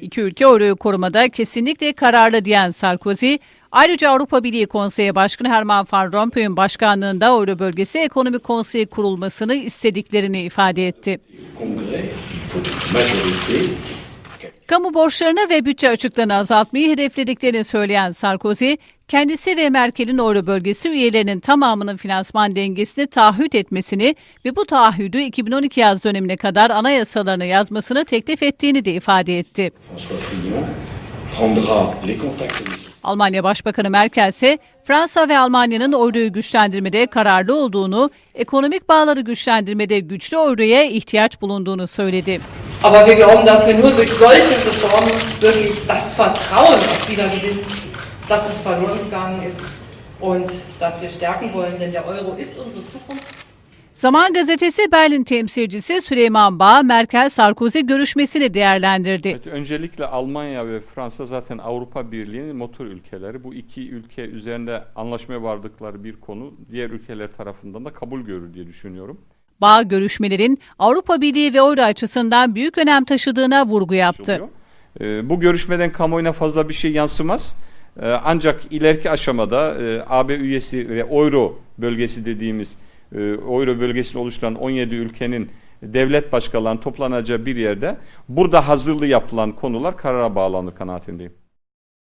İki ülke euroyu korumada kesinlikle kararlı diyen Sarkozy, ayrıca Avrupa Birliği Konseyi Başkanı Herman Van Rompuy'un başkanlığında Euro Bölgesi Ekonomik Konseyi kurulmasını istediklerini ifade etti. Kamu borçlarını ve bütçe açıklığını azaltmayı hedeflediklerini söyleyen Sarkozy, kendisi ve Merkel'in Euro bölgesi üyelerinin tamamının finansman dengesini taahhüt etmesini ve bu taahhüdü 2012 yaz dönemine kadar anayasalarını yazmasını teklif ettiğini de ifade etti. Almanya Başbakanı Merkel ise Fransa ve Almanya'nın euroyu güçlendirmede kararlı olduğunu, ekonomik bağları güçlendirmede güçlü euroya ihtiyaç bulunduğunu söyledi. Aber wir glauben, dass wir nur durch solche Reformen wirklich das Vertrauen auch wieder gewinnen, das uns verloren gegangen ist und das wir stärken wollen, denn der Euro ist unsere Zukunft. Zaman gazetesi Berlin temsilcisi Süleyman Bağ, Merkel-Sarkozy görüşmesini değerlendirdi. Evet, öncelikle Almanya ve Fransa zaten Avrupa Birliği'nin motor ülkeleri. Bu iki ülke üzerinde anlaşmaya vardıkları bir konu diğer ülkeler tarafından da kabul görür diye düşünüyorum. Bağ görüşmelerin Avrupa Birliği ve Euro açısından büyük önem taşıdığına vurgu yaptı. Ee, bu görüşmeden kamuoyuna fazla bir şey yansımaz. Ee, ancak ileriki aşamada e, AB üyesi ve Euro bölgesi dediğimiz Euro bölgesini oluşturan 17 ülkenin devlet başkanlarının toplanacağı bir yerde burada hazırlı yapılan konular karara bağlanır kanaatindeyim.